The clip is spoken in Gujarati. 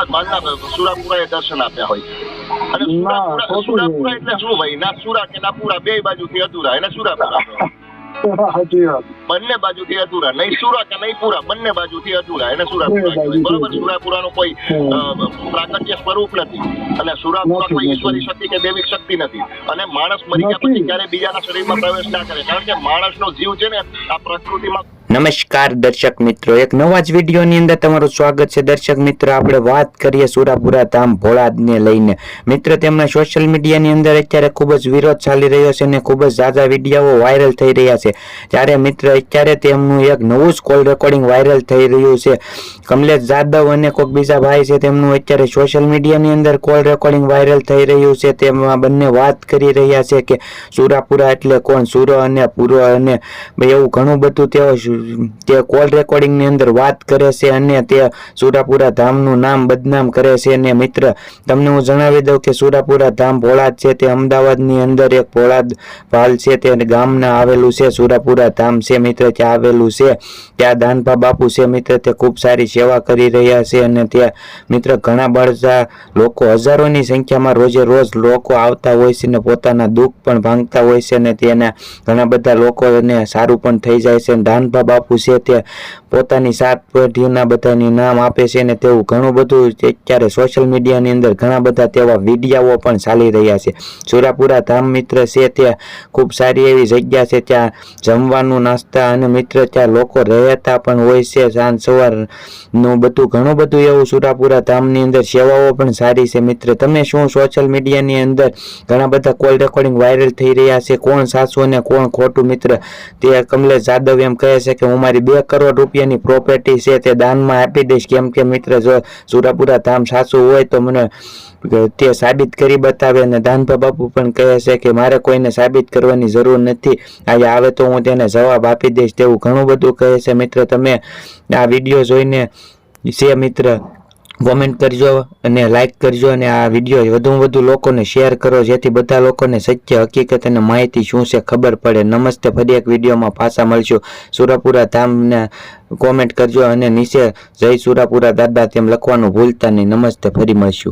આપણા સુરાપુરા એ દર્શન આપ્યા હોય. અને સુરાપુરા સુરાપુરા એટલે શું ભાઈ? ના સુરા કે ના પુરા? બે બાજુથી અધૂરા એને સુરાપુરા બંને બાજુથી અધૂરા. નહીં સુરા કે નહીં પૂરા બંને બાજુથી અધૂરા. એને સુરાપુરા કહેવાય. બરોબર? સુરાપુરા નું કોઈ. પ્રાકટ્ય સ્વરૂપ નથી. અને સુરાપુરા કોઈ ઈશ્વરી શક્તિ કે દૈવિક શક્તિ નથી. અને માણસ મરી ગયા પછી ક્યારે બીજાના શરીરમાં પ્રવેશ ના કરે. કારણ કે માણસનો જીવ છે ને આ પ્રકૃતિમાં નમસ્કાર દર્શક મિત્રો, એક નવા જ વિડીયોની અંદર તમારું સ્વાગત છે. દર્શક મિત્રો, આપણે વાત કરીએ સુરાપુરા ધામ ભોળાદને લઈને. મિત્ર તેમના સોશિયલ મીડિયાની અંદર અત્યારે ખૂબ જ વિરોધ ચાલી રહ્યો છે અને ખૂબ જ ઝાઝા વીડિયો વાયરલ થઈ રહ્યા છે. ત્યારે મિત્ર, અત્યારે તેમનું એક નવું જ કોલ રેકોર્ડિંગ વાયરલ થઈ રહ્યું છે. કમલેશ જાદવ અને કોઈક બીજા ભાઈ છે, તેમનું અત્યારે સોશિયલ મીડિયાની અંદર કોલ રેકોર્ડિંગ વાયરલ થઈ રહ્યું છે. તેમાં બંને વાત કરી રહ્યા છે કે સુરાપુરા એટલે કોણ? સુરો અને પૂરો અને એવું ઘણું બધું તેઓ તે કોલ રેકોર્ડિંગની અંદર વાત કરે છે અને તે સુરાપુરા ધામનું નામ બદનામ કરે છે અને મિત્ર, તમને હું જણાવી દઉં કે સુરાપુરા ધામ ભોળાદ છે, તે અમદાવાદની અંદર એક ભોળાદ ભાલ છે, તે ગામના આવેલું છે, સુરાપુરા ધામ છે, મિત્ર, ત્યાં આવેલું છે, ત્યાં દાનભા બાપુ છે, મિત્ર, તે ખૂબ સારી સેવા કરી રહ્યા છે અને ત્યાં મિત્ર, ઘણા બળતા લોકો હજારોની સંખ્યામાં રોજે રોજ લોકો આવતા હોય છે ને પોતાના દુઃખ પણ ભાંગતા હોય છે અને તેના ઘણા બધા લોકોને સારું પણ થઈ જાય છે. અને દાનભા બાપુ છે તે પોતાની સાત પેઢીઓના બધાની નામ આપે છે અને તેવું ઘણું બધું અત્યારે સોશિયલ મીડિયાની અંદર ઘણા બધા તેવા વિડીયાઓ પણ ચાલી રહ્યા છે. સુરાપુરા ધામ મિત્ર છે તે ખૂબ સારી એવી જગ્યા છે. ત્યાં જમવાનું, નાસ્તા અને મિત્ર ત્યાં લોકો રહેતા પણ હોય છે. સાંજ સવારનું બધું ઘણું બધું એવું સુરાપુરા ધામની અંદર સેવાઓ પણ સારી છે. મિત્ર, તમે શું સોશિયલ મીડિયાની અંદર ઘણા બધા કોલ રેકોર્ડિંગ વાયરલ થઈ રહ્યા છે? કોણ સાચું અને કોણ ખોટું? મિત્ર, તે કમલેશ જાદવ એમ કહે છે કે હું મારી બે કરોડ રૂપિયાની પ્રોપર્ટી છે તે દાનમાં આપી દઈશ. કેમ કે મિત્ર, જો સુરાપુરા ધામ સાસુ હોય તો મને તે સાબિત કરી બતાવે અને દાનભા બાપુ પણ કહે છે કે મારે કોઈને સાબિત કરવાની જરૂર નથી. આજે આવે તો હું તેને જવાબ આપી દઈશ તેવું ઘણું બધું કહે છે. મિત્ર, તમે આ વીડિયો જોઈને છે મિત્ર કોમેન્ટ કરજો અને લાઇક કરજો અને આ વીડિયો વધુમાં વધુ લોકોને શેર કરો, જેથી બધા લોકોને સત્ય, હકીકત અને માહિતી શું છે ખબર પડે. નમસ્તે, ફરી એક વિડીયોમાં પાછા મળશું. સુરાપુરા ધામને કોમેન્ટ કરજો અને નીચે જય સુરાપુરા દાદા તેમ લખવાનું ભૂલતા નહીં. નમસ્તે, ફરી મળશું.